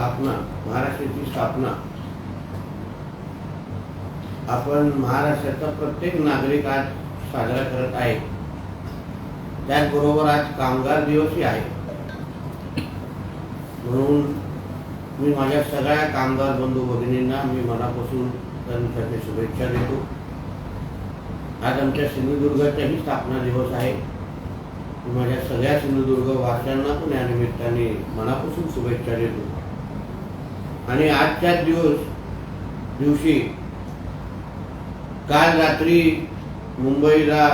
स्थापना महाराष्ट्राची स्थापना. आपण महाराष्ट्राचा प्रत्येक नागरिक आज साजरा करत आहे. त्याचबरोबर आज कामगार दिवसही आहे. म्हणून मी माझ्या सगळ्या कामगार बंधू भगिनींना मी मनापासून त्यांच्यासाठी शुभेच्छा देतो. आज आमच्या सिंधुदुर्गाचाही स्थापना दिवस आहे. मी माझ्या सगळ्या सिंधुदुर्ग वासियांना पण या निमित्ताने मनापासून शुभेच्छा देतो. आणि आजच्या दिवस दिवशी काल रात्री मुंबईला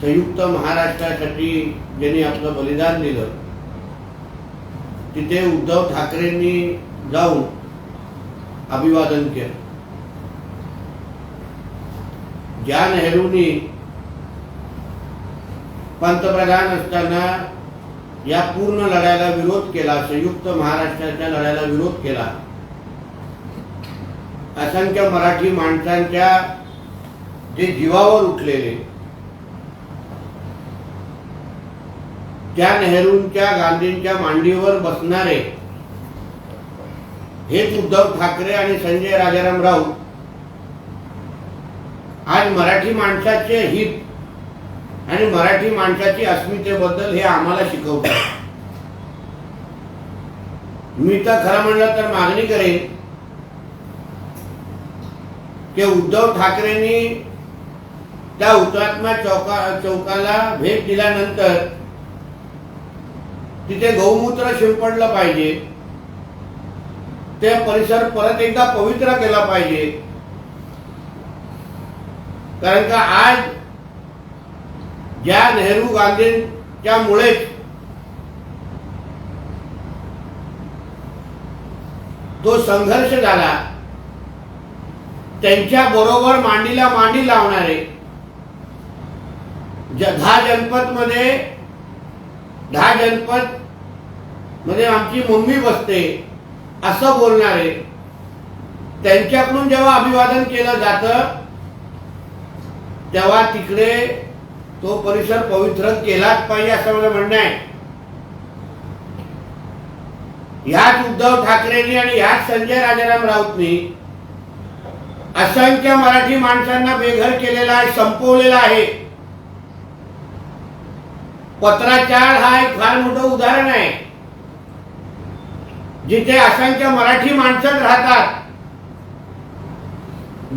संयुक्त महाराष्ट्रासाठी ज्यांनी आपलं बलिदान दिलं तिथे उद्धव ठाकरेंनी जाऊन अभिवादन केलं. ज्या नेहरूंनी पंतप्रधान असताना या पूर्ण लढ्याला विरोध केला संयुक्त महाराष्ट्राच्या लढ्याला विरोध केला. असंख्य मराठी माणसांच्या जे जीवावर उठलेले त्या नेहरूंच्या गांधींच्या मांडीवर बसणारे हेच उद्धव ठाकरे आणि संजय राजाराम राऊत आज मराठी माणसाचे हित आणि मराठी माणसाची अस्मितेबद्दल हे आम्हाला शिकवतात. मी तर खरं म्हणलं तर मागणी करेन की उद्धव ठाकरेंनी त्या हुतात्मा चौका चौकाला भेट दिल्यानंतर तिथे गौमूत्र शिंपडलं पाहिजे. ते परिसर परत एकदा पवित्र केला पाहिजे. कारण का आज ज्या नेहरू गांधींच्या मुळेच तो संघर्ष झाला त्यांच्या बरोबर मांडीला मांडी लावणारे दहा जनपदमध्ये दहा जनपदमध्ये आमची मम्मी बसते असं बोलणारे त्यांच्याकडून जेव्हा अभिवादन केलं जातं तेव्हा तिकडे तो परिसर पवित्र केलाच पाहिजे असं मला म्हणणं आहे. ह्याच उद्धव ठाकरेंनी आणि ह्याच संजय राजाराम राऊतनी असंख्य मराठी माणसांना बेघर केलेला आहे संपवलेला आहे. पत्राचार हा एक फार मोठं उदाहरण आहे. जिथे असंख्य मराठी माणसं राहतात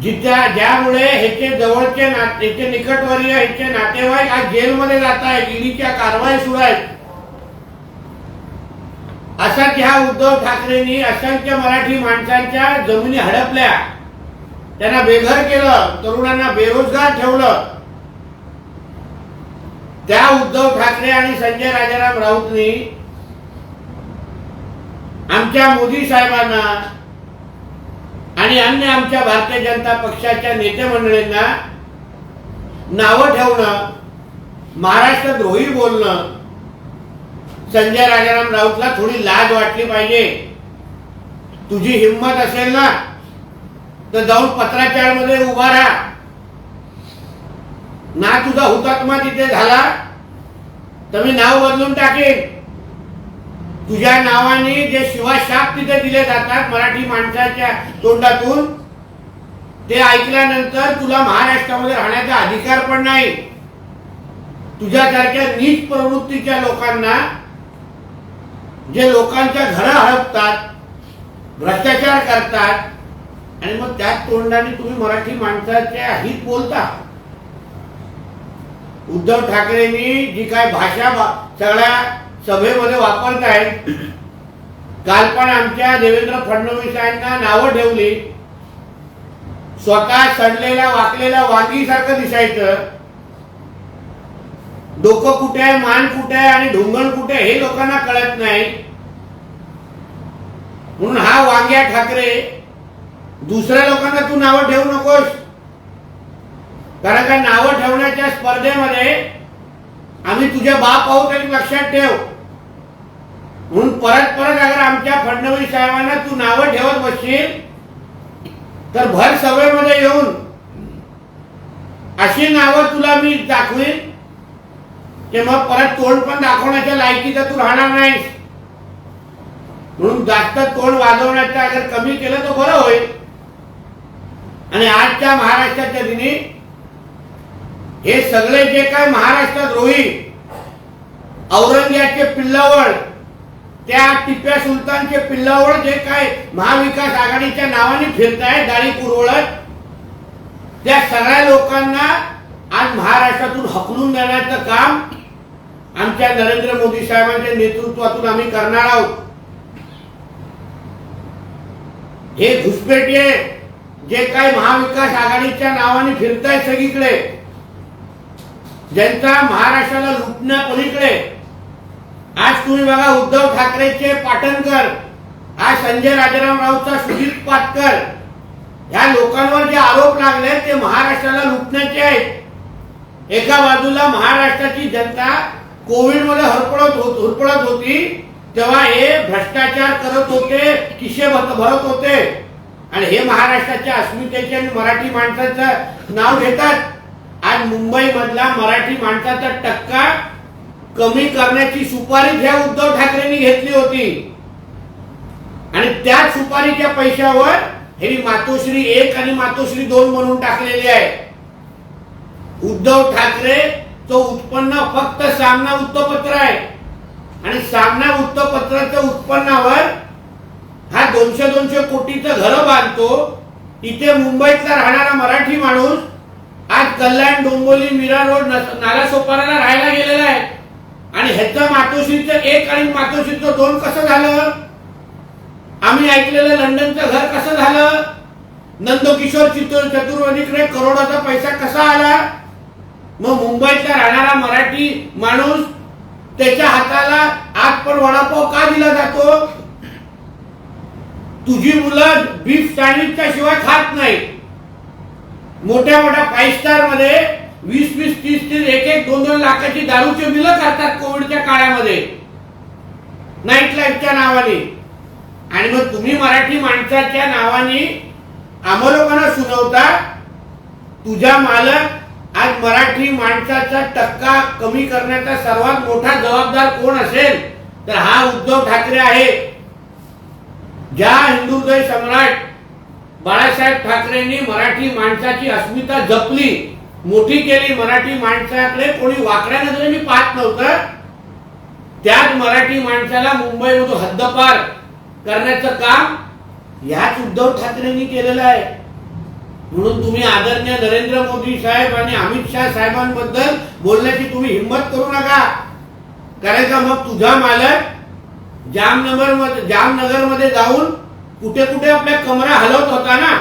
जिथे ज्यामुळे ह्याचे जवळचे ह्याचे निकटवर्य ह्याचे नातेवाईक आज जेलमध्ये जात आहेत ईडीच्या कारवाई सुरू आहेत. असा ह्या उद्धव ठाकरेंनी असंख्य मराठी माणसांच्या जमिनी हडपल्या. त्यांना बेघर केलं तरुणांना बेरोजगार ठेवलं. त्या उद्धव ठाकरे आणि संजय राजाराम राऊतनी आमच्या मोदी साहेबांना आणि अन्य आमच्या भारतीय जनता पक्षाच्या नेते मंडळींना नावं ठेवणं महाराष्ट्र द्रोही बोलणं संजय राजाराम राऊतला थोडी लाज वाटली पाहिजे. तुझी हिंमत असेल ना तर जाऊन पत्राचारमध्ये उभा राहा. ना तुझा हुतात्मा तिथे झाला तर मी नाव बदलून टाकेन. तुझ्या नावाने जे शिवाशाप तिथे दिले जातात मराठी माणसाच्या तोंडातून ते ऐकल्यानंतर तुला महाराष्ट्रामध्ये राहण्याचा अधिकार पण नाही. तुझ्यासारख्या नीच प्रवृत्तीच्या लोकांना जे लोकांच्या घरं हडपतात भ्रष्टाचार करतात आणि मग त्याच तोंडाने तुम्ही मराठी माणसाच्या हित बोलता. उद्धव ठाकरेंनी जी काय भाषा बा- सगळ्या सभेमध्ये वापरतायत काल पण आमच्या देवेंद्र फडणवीसांना नावं ठेवली. स्वतः सडलेल्या वाकलेल्या वाघीसारखं दिसायचं. डोकं कुठे आहे मान कुठे आहे आणि ढोंगण कुठे हे लोकांना कळत नाही. म्हणून हा वांग्या ठाकरे दुसऱ्या लोकांना तू नावं ठेवू नकोस. कारण का नावं ठेवण्याच्या स्पर्धेमध्ये आम्ही तुझे बाप आहोत आणि लक्षात ठेव. म्हणून परत परत अगर आमच्या फडणवीस साहेबांना तू नावं ठेवत बसशील तर भर सभेमध्ये येऊन अशी नावं तुला मी दाखवीन की मग परत तोंड पण दाखवण्याच्या लायकीचा तू राहणार नाहीस. म्हणून जास्त तोंड वाजवण्याचं अगर कमी केलं तर बरं होईल. आणि आजच्या महाराष्ट्राच्या दिनी हे सगळे जे काय महाराष्ट्रात रोही औरंग्याचे पिल्लावळ त्या टिप्या सुलतानचे पिल्लावळ जे काय महाविकास आघाडीच्या नावाने फिरताय दाढी पुरवळत त्या सगळ्या लोकांना आज महाराष्ट्रातून हकलून देण्याचं काम आमच्या नरेंद्र मोदी साहेबांच्या नेतृत्वातून आम्ही करणार आहोत. हे घुसपेटे जे काय महाविकास आघाडीच्या नावाने फिरताय सगळीकडे. ज्यांचा महाराष्ट्राला लुटण्या पलीकडे. आज तुम्ही बघा उद्धव ठाकरेचे पाटणकर आज संजय राजाराम राऊतचा सुजित पाटकर. या लोकांवर जे आरोप लागले ते महाराष्ट्राला लुटण्याचे आहेत. एका बाजूला महाराष्ट्राची जनता कोविडमध्ये हरपडत होत हुरपडत होती तेव्हा हे भ्रष्टाचार करत होते किशे भरत होते. आणि हे महाराष्ट्राच्या अस्मितेचे आणि मराठी माणसाचं नाव घेतात. आज मुंबई मधला मराठी माणसाचा टक्का कमी करण्याची सुपारी ह्या उद्धव ठाकरेंनी घेतली होती. आणि त्या सुपारीच्या पैशावर हे मातोश्री एक आणि मातोश्री दोन म्हणून टाकलेली आहे उद्धव ठाकरे तो उत्पन्न फक्त सामना वृत्तपत्र आहे. आणि सामना वृत्तपत्राच्या उत्पन्नावर हा दोनशे दोनशे कोटीचं घर बांधतो. इथे मुंबईतला राहणारा मराठी माणूस आज कल्याण डोंबोली मीरा रोड नालासोपाराला राहायला गेले ह्याचं मातोश्रीचं एक आणि मातोश्रीचं दोन कसं झालं? आम्ही ऐकलेलं लंडनचं घर कसं झालं? नंदकिशोर चित्र चतुर्वेदीकडे करोडाचा पैसा कसा आला? मग मुंबईतला राहणारा मराठी माणूस त्याच्या हाताला आज पण वडापाव का दिला जातो? तुझी मुलं बीफ सँडविचच्या शिवाय खात नाही मोठ्या मोठ्या फाईव्ह स्टारमध्ये वीस वीस तीस तीस एक एक दोन दोन लाखाची दारूची बिलं करतात कोविडच्या काळामध्ये. नाईट लाईफच्या नावाने. आणि मग तुम्ही मराठी माणसाच्या नावाने आम्हा लोकांना सुनावता तुझा मालक आज मराठी माणसाचा टक्का कमी करण्याचा सर्वात मोठा जबाबदार कोण असेल तर हा उद्धव ठाकरे आहे. ज्या हिंदुदय सम्राट बाळासाहेब ठाकरेंनी मराठी माणसाची अस्मिता जपली मोठी केली मराठी माणसाकडे कोणी वाकड्या नजरेने पाहत नव्हतं त्याच मराठी माणसाला मुंबईमधून हद्दपार करण्याचं काम ह्याच उद्धव ठाकरेंनी केलेलं आहे. म्हणून तुम्ही आदरणीय नरेंद्र मोदी साहेब आणि अमित शाह साहेबांबद्दल बोलण्याची तुम्ही हिंमत करू नका. कारण का मग तुझा मालक जामनगरमध्ये जामनगरमध्ये जाऊन कुठे कुठे आपल्या कमरा हलवत होता ना?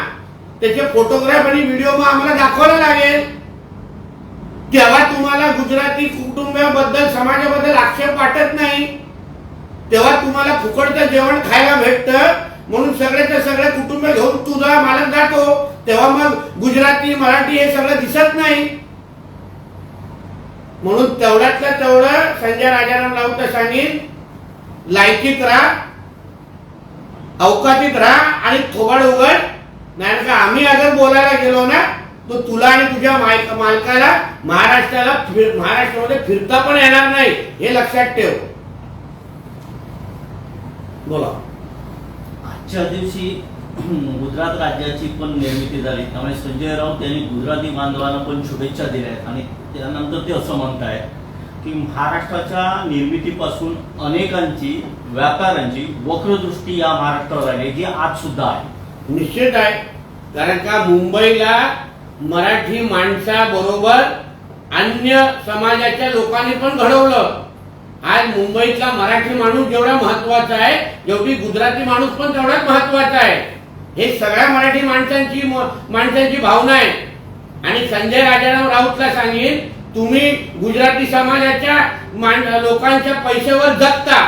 त्याचे फोटोग्राफ आणि व्हिडिओ मग आम्हाला दाखवायला लागेल. तेव्हा तुम्हाला गुजराती कुटुंबाबद्दल समाजाबद्दल आक्षेप वाटत नाही तेव्हा तुम्हाला फुकटचं जेवण खायला भेटतं. म्हणून सगळ्याच्या सगळे कुटुंब घेऊन तुझा मालक जातो. तेव्हा मग गुजराती मराठी हे सगळं दिसत नाही. म्हणून तेवढ्यातलं तेवढं संजय राजाराम राऊत सांगेन लायकीत राहा अवकाशीत राहा आणि थोबाड उघड. नाही का आम्ही अगर बोलायला गेलो ना तर तुला आणि तुझ्या माल- मालकाला महाराष्ट्राला महाराष्ट्रामध्ये फिरता पण येणार नाही हे लक्षात ठेव. बोला. आजच्या दिवशी गुजरात राज्याची पण निर्मिती झाली. त्यामुळे संजय राऊत यांनी गुजराती बांधवांना पण शुभेच्छा दिल्या आहेत. आणि त्यानंतर ते असं म्हणतायत की महाराष्ट्राच्या निर्मितीपासून अनेकांची व्यापाऱ्यांची वक्रदृष्टी या महाराष्ट्रावर आली जी आज सुद्धा आहे. निश्चित आहे. कारण का मुंबईला मराठी माणसाबरोबर अन्य समाजाच्या लोकांनी पण घडवलं. आज मुंबईतला मराठी माणूस जेवढा महत्त्वाचा आहे जेवढी गुजराती माणूस पण तेवढाच महत्त्वाचा आहे. हे सगळ्या मराठी माणसांची माणसांची भावना आहे. आणि संजय राजाराम राऊतला सांगेन तुम्ही गुजराती समाजाच्या लोकांच्या पैशावर जगता.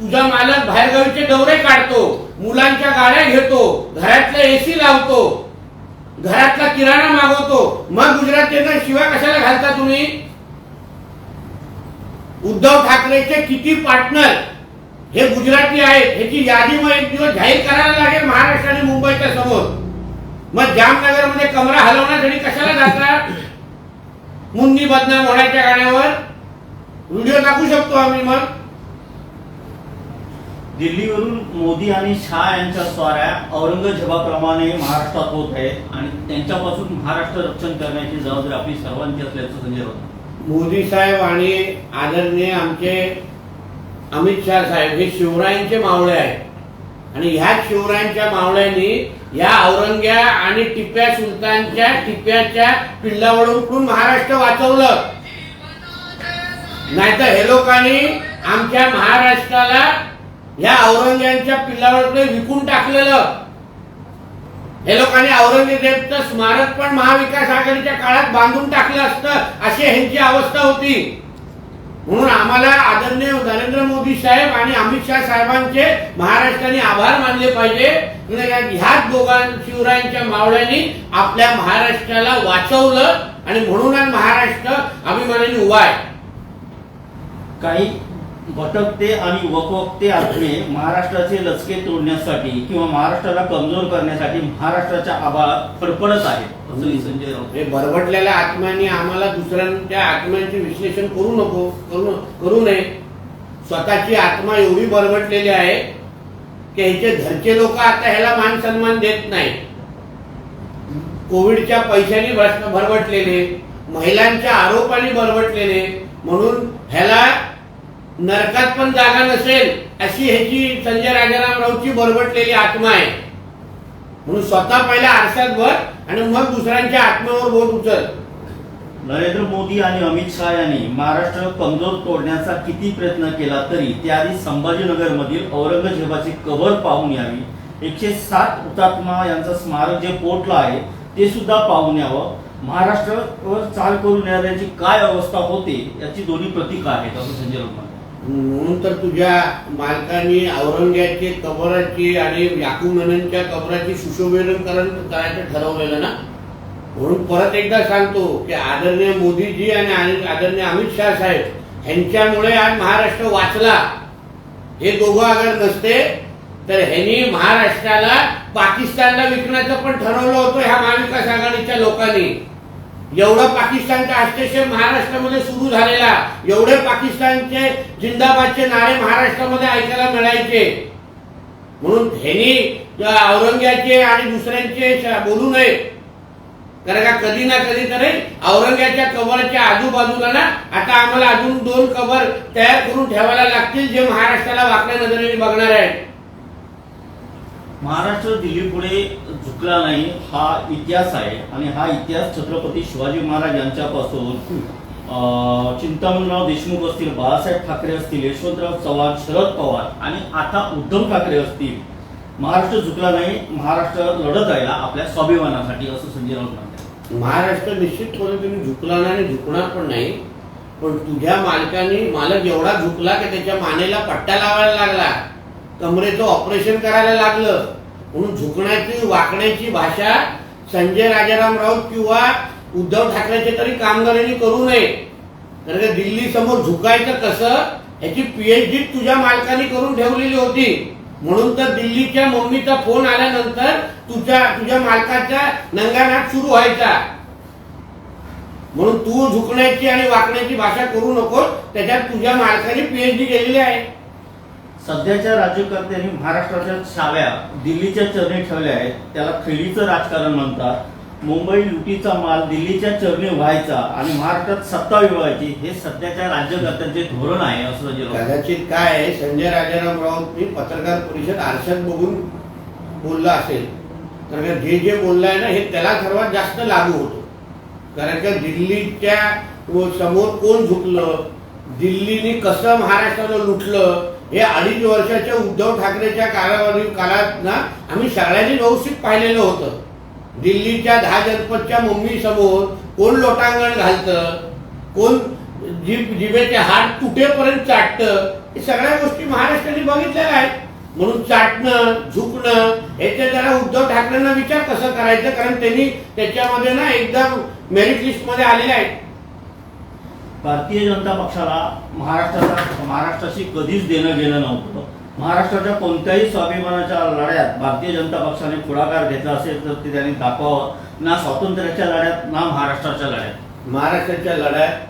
तुझा मालक बाहेरगावीचे दौरे काढतो मुलांच्या गाड्या घेतो घरातलं एसी लावतो. घरातला किराणा मागवतो. मग गुजरातच्या शिवाय कशाला घालता तुम्ही? उद्धव ठाकरेचे किती पार्टनर हे गुजराती आहेत. ह्याची यादी मग एक दिवस जाहीर करायला लागेल महाराष्ट्र आणि मुंबईच्या समोर. मग जामनगरमध्ये कमरा हलवण्यासाठी कशाला जाता? मुन्नी बदनाम होण्याच्या गाण्यावर. व्हिडिओ टाकू शकतो आम्ही मग. दिल्लीवरून मोदी आणि शहा यांच्या स्वाऱ्या औरंगजेबाप्रमाणे महाराष्ट्रात होत आहेत आणि त्यांच्यापासून महाराष्ट्र रक्षण करण्याची जबाबदारी आपली सर्वांची असल्याचं संजय होत मोदी साहेब आणि आदरणीय आमचे अमित शहा साहेब हे शिवरायांचे मावळे आहेत. आणि ह्या शिवरायांच्या मावळ्यांनी या औरंग्या आणि टिप्या सुलतानच्या टिप्याच्या पिल्लावरून महाराष्ट्र वाचवलं. नाहीतर हे लोकांनी आमच्या महाराष्ट्राला या औरंगजेबच्या पिल्लावरकडे विकून टाकलेलं. हे लोकांनी औरंगजेबचं स्मारक पण महाविकास आघाडीच्या काळात बांधून टाकलं असतं अशी ह्यांची अवस्था होती. म्हणून आम्हाला आदरणीय नरेंद्र मोदी साहेब आणि अमित शाह साहेबांचे महाराष्ट्राने आभार मानले पाहिजे. ह्याच दोघां शिवरायांच्या मावळ्यांनी आपल्या महाराष्ट्राला वाचवलं आणि म्हणून महाराष्ट्र अभिमानाने उभा आहे. काही भटकते आणि वकवकते आत्मे महाराष्ट्राचे लचके तोडण्यासाठी किंवा महाराष्ट्राला कमजोर करण्यासाठी महाराष्ट्राच्या आभाळ फडफडत आहेत संजय राऊत हे बरबटलेल्या आत्म्यांनी आम्हाला दुसऱ्यांच्या आत्म्यांचे विश्लेषण करू नको करू करू नये. स्वतःची आत्मा एवढी बरबटलेली आहे की ह्याचे घरचे लोक आता ह्याला मान सन्मान देत नाही कोविडच्या पैशांनी भरबटलेले महिलांच्या आरोपांनी बरबटलेले म्हणून ह्याला नरकात पण जागा नसेल अशी ह्याची संजय राजाराम राऊतची बरबटलेली आत्मा आहे. म्हणून स्वतः पहिल्या आरशात भर आणि मग दुसऱ्यांच्या आत्म्यावर बोट उचल. नरेंद्र मोदी आणि अमित शहा यांनी महाराष्ट्र कमजोर तोडण्याचा किती प्रयत्न केला तरी त्याआधी संभाजीनगर मधील औरंगजेबाची कबर पाहून यावी. एकशे सात हुतात्मा यांचं स्मारक जे पोटला आहे ते सुद्धा पाहून यावं. महाराष्ट्रावर चाल करून येण्याची काय अवस्था होते याची दोन्ही प्रतीक आहेत असं संजय राऊत. म्हणून तर तुझ्या मालकाने औरंग्याची कबराची आणि याकू कबराची सुशोभीकरण करायचं ठरवलेलं ना? म्हणून परत एकदा सांगतो की आदरणीय मोदीजी आणि आणि आदरणीय अमित शहा साहेब यांच्यामुळे आज महाराष्ट्र वाचला. हे दोघं अगर नसते तर ह्यांनी महाराष्ट्राला पाकिस्तानला विकण्याचं पण ठरवलं होतं ह्या महाविकास आघाडीच्या लोकांनी. एवढं पाकिस्तानचा हस्तक्षेप महाराष्ट्रामध्ये सुरू झालेला. एवढे पाकिस्तानचे जिंदाबादचे नारे महाराष्ट्रामध्ये ऐकायला मिळायचे. म्हणून ह्यांनी या औरंग्याचे आणि दुसऱ्यांचे बोलू नये. कारण का कधी ना कधी तरी औरंग्याच्या कबरच्या आजूबाजूला ना आता आम्हाला अजून दोन कबर तयार करून ठेवायला लागतील जे महाराष्ट्राला वाकड्या नजरेने बघणार आहेत. महाराष्ट्र दिल्लीपुढे झुकला नाही हा इतिहास आहे. आणि हा इतिहास छत्रपती शिवाजी महाराज यांच्यापासून चिंतामणराव देशमुख असतील बाळासाहेब ठाकरे असतील यशवंतराव चव्हाण शरद पवार आणि आता उद्धव ठाकरे असतील महाराष्ट्र झुकला नाही महाराष्ट्र लढत आहे आपल्या स्वाभिमानासाठी असं संजय राऊत म्हणतात. महाराष्ट्र निश्चितपणे तुम्ही झुकला नाही आणि झुकणार पण नाही. पण तुझ्या मालकाने मालक एवढा झुकला की त्याच्या मानेला पट्टा लावायला लागला. कमरेचं ऑपरेशन करायला लागलं. म्हणून झुकण्याची वाकण्याची भाषा संजय राजाराम राऊत किंवा उद्धव ठाकरेचे तरी कामगारांनी करू नये. कारण का दिल्ली समोर झुकायचं कसं ह्याची पीएचडी तुझ्या मालकाने करून ठेवलेली होती. म्हणून तर दिल्लीच्या मम्मीचा फोन आल्यानंतर तुझ्या तुझ्या मालकाचा नंगानाट सुरू व्हायचा. म्हणून तू झुकण्याची आणि वाकण्याची भाषा करू नको त्याच्यात तुझ्या मालकाने पीएचडी केलेली आहे. सध्याच्या राज्यकर्त्यांनी महाराष्ट्राच्या छाव्या दिल्लीच्या चरणी ठेवल्या आहेत. त्याला खेळीचं राजकारण म्हणतात. मुंबई लुटीचा माल दिल्लीच्या चरणी व्हायचा आणि महाराष्ट्रात सत्ता मिळवायची हे सध्याच्या राज्यकर्त्यांचे धोरण आहे असं जे कदाचित काय आहे, संजय राजाराम राऊत मी पत्रकार परिषद आरशात बघून बोलला असेल तर जे जे बोललं आहे ना हे त्याला सर्वात जास्त लागू होतं. कारण का दिल्लीच्या समोर कोण झुकलं दिल्लीने कसं महाराष्ट्राला लुटलं हे अडीच वर्षाच्या उद्धव ठाकरेच्या कालावधी काळात ना आम्ही सगळ्यांनी व्यवस्थित पाहिलेलं होतं. दिल्लीच्या दहा जनपदच्या मम्मी समोर कोण लोटांगण घालतं कोण जीभ जिभेचे हात तुटेपर्यंत चाटतं हे सगळ्या गोष्टी महाराष्ट्राने बघितलेल्या आहेत. म्हणून चाटणं झुकणं ह्याचे जरा उद्धव ठाकरेंना विचार कसं करायचं कारण त्यांनी त्याच्यामध्ये ना एकदम मेरिट लिस्टमध्ये आलेले आहेत. भारतीय जनता पक्षाला महाराष्ट्राचा महाराष्ट्राशी कधीच देणं घेणं नव्हतं. महाराष्ट्राच्या कोणत्याही स्वाभिमानाच्या लढ्यात भारतीय जनता पक्षाने पुढाकार घेतला असेल तर ते त्यांनी दाखवावं. ना स्वातंत्र्याच्या लढ्यात ना महाराष्ट्राच्या लढ्यात. महाराष्ट्राच्या लढ्यात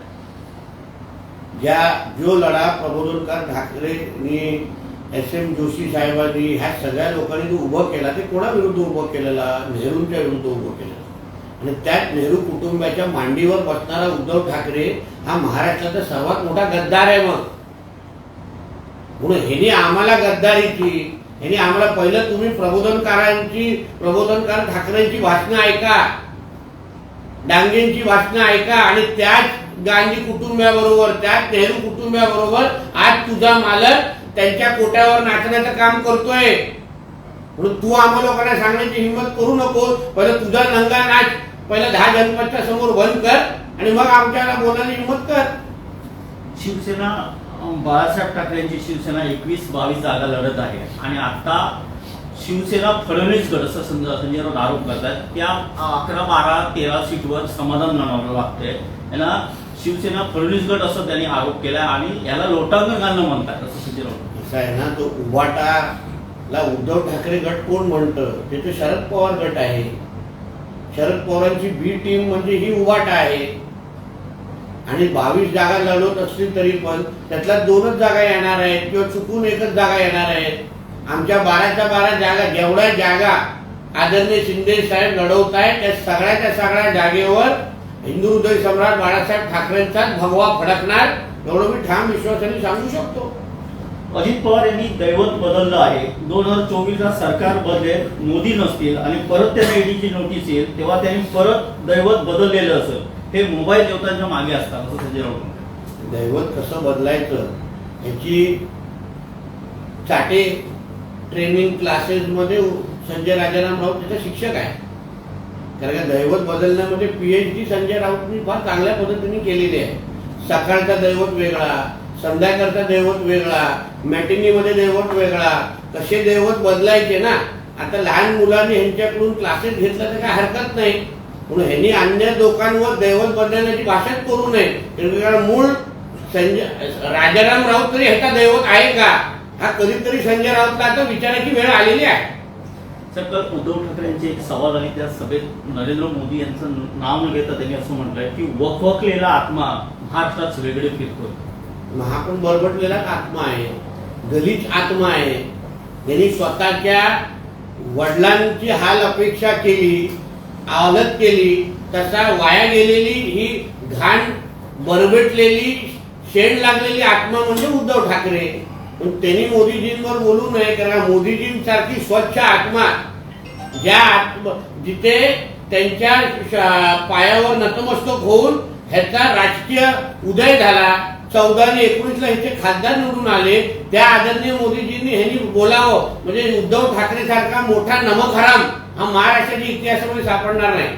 ज्या जो लढा प्रबोधनकार ठाकरेंनी एस एम जोशी साहेबांनी ह्या सगळ्या लोकांनी जो उभं केला ते कोणाविरुद्ध उभं केलेला? नेहरूंच्या विरुद्ध उभं केलेलं? आणि त्यात नेहरू कुटुंबाच्या मांडीवर बसणारा उद्धव ठाकरे हा महाराष्ट्राचा सर्वात मोठा गद्दार आहे मग. म्हणून ह्यानी आम्हाला गद्दारीची ह्यानी आम्हाला पहिलं तुम्ही प्रबोधनकारांची प्रबोधनकार ठाकरेंची भाषणं ऐका. डांगेंची भाषणं ऐका आणि त्याच गांधी कुटुंबाबरोबर त्याच नेहरू कुटुंबाबरोबर आज तुझा मालक त्यांच्या कोट्यावर नाचण्याचं काम करतोय. म्हणून तू आम्हा लोकांना सांगण्याची हिंमत करू नको पहिलं तुझा नंगा नाच पहिलं दहा जनपदच्या समोर बंद कर आणि मग आमच्याला बोलायला हिंमत कर. शिवसेना बाळासाहेब ठाकरेंची शिवसेना एकवीस बावीस जागा लढत आहे. आणि आता शिवसेना फडणवीस गट असं संजय संजय राऊत आरोप करतात त्या अकरा बारा तेरा सीटवर समाधान मानावं लागतंय. यांना शिवसेना फडणवीस गट असं त्यांनी आरोप केला आणि याला लोटांगण घालणं म्हणतात असं संजय राऊत. असं आहे ना तो उभाटाला उद्धव ठाकरे गट कोण म्हणतं? ते तर शरद पवार गट आहे. शरद पवारांची बी टीम म्हणजे ही उभाटा आहे. आणि बावीस जागा लढवत असतील तरी पण त्यातल्या दोनच जागा येणार आहेत किंवा चुकून एकच जागा येणार आहेत. आमच्या बाराच्या बारा जागा जेवढ्या जागा आदरणीय शिंदे साहेब लढवत आहेत त्या सगळ्याच्या सगळ्या जागेवर हिंदू हृदय सम्राट बाळासाहेब ठाकरेंचाच भगवा फडकणार एवढं मी ठाम विश्वासाने सांगू शकतो. अजित पवार यांनी दैवत बदललं आहे. दोन हजार चोवीस ला सरकार बदलेल मोदी नसतील आणि परत त्यांना ईडीची नोटीस येईल तेव्हा त्यांनी परत दैवत बदललेलं असेल. हे मोबाईल देवतांच्या मागे असतात असं संजय राऊत दैवत कसं बदलायचं? याची चाटे ट्रेनिंग क्लासेसमध्ये संजय राजाराम राऊत त्याचा शिक्षक आहे. कारण का दैवत बदलण्यामध्ये पीएच डी संजय राऊतनी फार चांगल्या पद्धतीने केलेली आहे. सकाळचा दैवत वेगळा संध्याकाळचा दैवत वेगळा मॅटिनीमध्ये दैवत वेगळा कसे दैवत बदलायचे ना. आता लहान मुलांनी ह्यांच्याकडून क्लासेस घेतला तर काय हरकत नाही. म्हणून ह्यांनी अन्य लोकांवर दैवत बदलण्याची भाषाच करू नये. कारण मूळ संजय राजाराम राऊत तरी ह्याचा दैवत आहे का? हा कधीतरी संजय राऊतला आता विचारायची वेळ आलेली आहे. सर उद्धव ठाकरेंची एक सवाल आणि त्या सभेत नरेंद्र मोदी यांचं नाव न घेता त्यांनी असं म्हटलंय की वखवकलेला आत्मा महाराष्ट्रात सगळीकडे फिरतोय. हा पण बरबटलेला आत्मा आहे. गलित आत्मा आहे. यांनी स्वतःच्या वडिलांची हाल अपेक्षा केली आवलत केली तसा वाया गेलेली ही घाण बरबटलेली शेण लागलेली आत्मा म्हणजे उद्धव ठाकरे. पण त्यांनी मोदीजींवर बोलू नये कारण मोदीजींसारखी स्वच्छ आत्मा ज्या आत्म जिथे त्यांच्या पायावर नतमस्तक होऊन ह्याचा राजकीय उदय झाला चौदा आणि एकोणीसला ह्याचे खासदार निवडून आले. त्या आदरणीय मोदीजींनी ह्यांनी बोलावं. म्हणजे उद्धव ठाकरे सारखा मोठा नमक हराम हा महाराष्ट्राच्या इतिहासामध्ये सापडणार नाही.